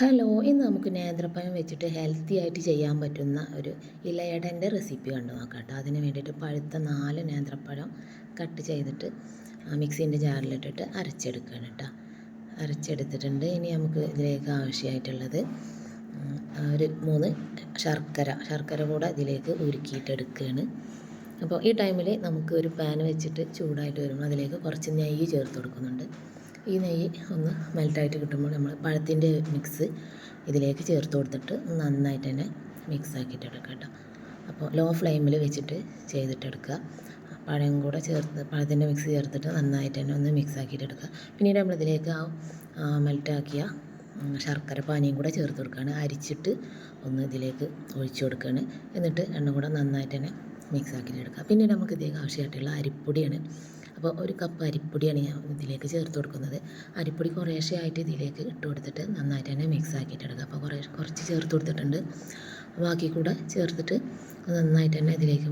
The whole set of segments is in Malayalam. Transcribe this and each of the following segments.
ഹലോ ഇന്ന് നമുക്ക് നേന്ത്രപ്പഴം വെച്ചിട്ട് ഹെൽത്തി ആയിട്ട് ചെയ്യാൻ പറ്റുന്ന ഒരു ഇലയടന്റെ റെസിപ്പി കണ്ടു നോക്കാം കേട്ടോ. അതിന് വേണ്ടിയിട്ട് പഴുത്ത നാല് നേന്ത്രപ്പഴം കട്ട് ചെയ്തിട്ട് മിക്സീന്റെ ജാറിലിട്ടിട്ട് അരച്ചെടുക്കുകയാണ് കേട്ടോ. അരച്ചെടുത്തിട്ടുണ്ട്. ഇനി നമുക്ക് ഇതിലേക്ക് ആവശ്യമായിട്ടുള്ളത് ഒരു മൂന്ന് ശർക്കര ശർക്കര കൂടെ ഇതിലേക്ക് ഉരുക്കിയിട്ടെടുക്കുകയാണ് അപ്പോൾ ഈ ടൈമിൽ നമുക്ക് ഒരു പാൻ വെച്ചിട്ട് ചൂടായിട്ട് വരുമ്പോൾ അതിലേക്ക് കുറച്ച് നെയ്യ് ചേർത്ത് കൊടുക്കുന്നുണ്ട്. ഈ നെയ്യ് ഒന്ന് മെൽറ്റായിട്ട് കിട്ടുമ്പോൾ നമ്മൾ പഴത്തിന്റെ മിക്സ് ഇതിലേക്ക് ചേർത്ത് കൊടുത്തിട്ട് നന്നായിട്ട് തന്നെ മിക്സ് ആക്കിയിട്ട് എടുക്കുക കേട്ടോ. അപ്പോൾ ലോ ഫ്ലെയിമിൽ വെച്ചിട്ട് ചെയ്തിട്ടെടുക്കുക പഴം കൂടെ ചേർത്ത് പഴത്തിന്റെ മിക്സ് ചേർത്തിട്ട് നന്നായിട്ട് തന്നെ ഒന്ന് മിക്സ് ആക്കിയിട്ട് എടുക്കുക. പിന്നീട് നമ്മളിതിലേക്ക് ആ മെൽറ്റാക്കിയ ശർക്കര പാനിയും കൂടെ ചേർത്ത് കൊടുക്കുകയാണ്. അരിച്ചിട്ട് ഒന്ന് ഇതിലേക്ക് ഒഴിച്ചു കൊടുക്കുകയാണ്. എന്നിട്ട് എണ്ണ കൂടെ നന്നായിട്ട് തന്നെ മിക്സ് ആക്കിയിട്ട് എടുക്കുക. പിന്നീട് നമുക്ക് ഇതിലേക്ക് ആവശ്യമായിട്ടുള്ള അരിപ്പൊടിയാണ് അപ്പോൾ ഒരു കപ്പ് അരിപ്പൊടിയാണ് ഞാൻ ഇതിലേക്ക് ചേർത്ത് കൊടുക്കുന്നത്. അരിപ്പൊടി കുറേശ്ശെ ആയിട്ട് ഇതിലേക്ക് ഇട്ട് കൊടുത്തിട്ട് നന്നായിട്ട് തന്നെ മിക്സ് ആക്കിയിട്ട് എടുക്കുക. അപ്പോൾ കുറേ കുറച്ച് ചേർത്ത് കൊടുത്തിട്ടുണ്ട്. ബാക്കി കൂടെ ചേർത്തിട്ട് നന്നായിട്ട് തന്നെ ഇതിലേക്ക്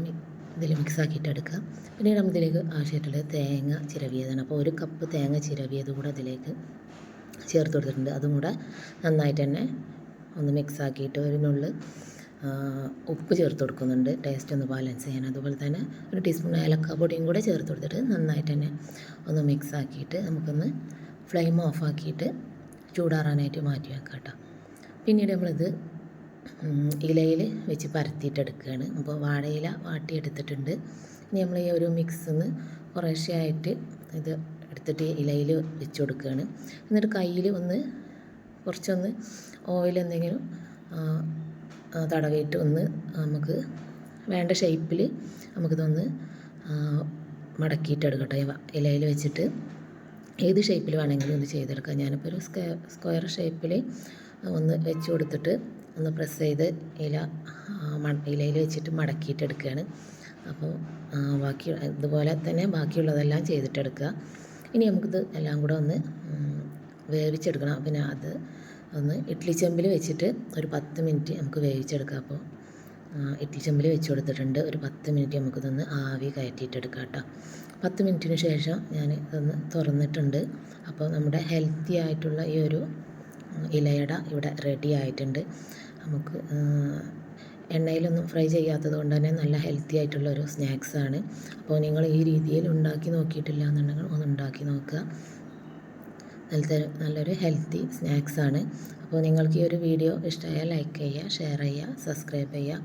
ഇതിൽ മിക്സ് ആക്കിയിട്ട് എടുക്കുക. പിന്നീട് നമ്മൾ ഇതിലേക്ക് ആവശ്യമായിട്ടുള്ളത് തേങ്ങ ചിരവിയതാണ്. അപ്പോൾ ഒരു കപ്പ് തേങ്ങ ചിരവിയത് കൂടെ അതിലേക്ക് ചേർത്ത് കൊടുത്തിട്ടുണ്ട്. അതും കൂടെ നന്നായിട്ട് തന്നെ ഒന്ന് മിക്സ് ആക്കിയിട്ട് ഒരു നുള്ള് ഉപ്പ് ചേർത്ത് കൊടുക്കുന്നുണ്ട്. ടേസ്റ്റ് ഒന്ന് ബാലൻസ് ചെയ്യാൻ. അതുപോലെ തന്നെ ഒരു ടീസ്പൂൺ ഏലക്ക പൊടിയും കൂടെ ചേർത്ത് കൊടുത്തിട്ട് നന്നായിട്ട് തന്നെ ഒന്ന് മിക്സ് ആക്കിയിട്ട് നമുക്കൊന്ന് ഫ്ലെയിം ഓഫ് ആക്കിയിട്ട് ചൂടാറാനായിട്ട് മാറ്റി വെക്കാം കേട്ടോ പിന്നീട് നമ്മളിത് ഇലയിൽ വെച്ച് പരത്തിയിട്ടെടുക്കുകയാണ്. അപ്പോൾ വാഴയില വാട്ടിയെടുത്തിട്ടുണ്ട് ഇനി നമ്മൾ ഈ ഒരു മിക്സിന്ന് കുറേശ്ശെ ആയിട്ട് ഇത് എടുത്തിട്ട് ഇലയിൽ വെച്ച് കൊടുക്കുകയാണ്. എന്നിട്ട് കയ്യിൽ ഒന്ന് കുറച്ചൊന്ന് ഓയിൽ എന്തെങ്കിലും തടവിയിട്ട് ഒന്ന് നമുക്ക് വേണ്ട ഷേപ്പിൽ നമുക്കിതൊന്ന് മടക്കിയിട്ട് എടുക്കട്ടെ ഇലയിൽ വെച്ചിട്ട് ഏത് ഷേപ്പിൽ വേണമെങ്കിലും ഇത് ചെയ്തെടുക്കാം. ഞാനിപ്പോൾ ഒരു സ്ക്വയർ സ്ക്വയർ ഷേപ്പിൽ ഒന്ന് വെച്ച് കൊടുത്തിട്ട് ഒന്ന് പ്രസ് ചെയ്ത് ഇല ഇലയിൽ വെച്ചിട്ട് മടക്കിയിട്ട് എടുക്കുകയാണ് അപ്പോൾ ബാക്കി ഇതുപോലെ തന്നെ ബാക്കിയുള്ളതെല്ലാം ചെയ്തിട്ടെടുക്കുക. ഇനി നമുക്കിത് എല്ലാം കൂടെ ഒന്ന് വേവിച്ചെടുക്കണം. പിന്നെ അത് ഒന്ന് ഇഡ്ഡലി ചെമ്പിൽ വെച്ചിട്ട് ഒരു പത്ത് മിനിറ്റ് നമുക്ക് വേവിച്ചെടുക്കാം അപ്പോൾ. ഇഡ്ഡലി ചെമ്പിൽ വെച്ച് കൊടുത്തിട്ടുണ്ട്. ഒരു പത്ത് മിനിറ്റ് നമുക്കിതൊന്ന് ആവി കയറ്റിയിട്ടെടുക്കാം കേട്ടോ. പത്ത് മിനിറ്റിന് ശേഷം ഞാൻ ഇതൊന്ന് തുറന്നിട്ടുണ്ട്. അപ്പോൾ നമ്മുടെ ഹെൽത്തി ആയിട്ടുള്ള ഈ ഒരു ഇലയട ഇവിടെ റെഡി ആയിട്ടുണ്ട്. നമുക്ക് എണ്ണയിലൊന്നും ഫ്രൈ ചെയ്യാത്തത് കൊണ്ട് തന്നെ നല്ല ഹെൽത്തി ആയിട്ടുള്ള ഒരു സ്നാക്സാണ് അപ്പോൾ നിങ്ങൾ ഈ രീതിയിൽ ഉണ്ടാക്കി നോക്കിയിട്ടില്ല എന്നുണ്ടെങ്കിൽ ഒന്ന് ഉണ്ടാക്കി നോക്കുക. നല്ല നല്ലൊരു ഹെൽത്തി സ്നാക്സാണ് അപ്പോൾ നിങ്ങൾക്ക് ഈ ഒരു വീഡിയോ ഇഷ്ടമായാൽ ലൈക്ക് ചെയ്യുക ഷെയർ ചെയ്യുക സബ്സ്ക്രൈബ് ചെയ്യുക.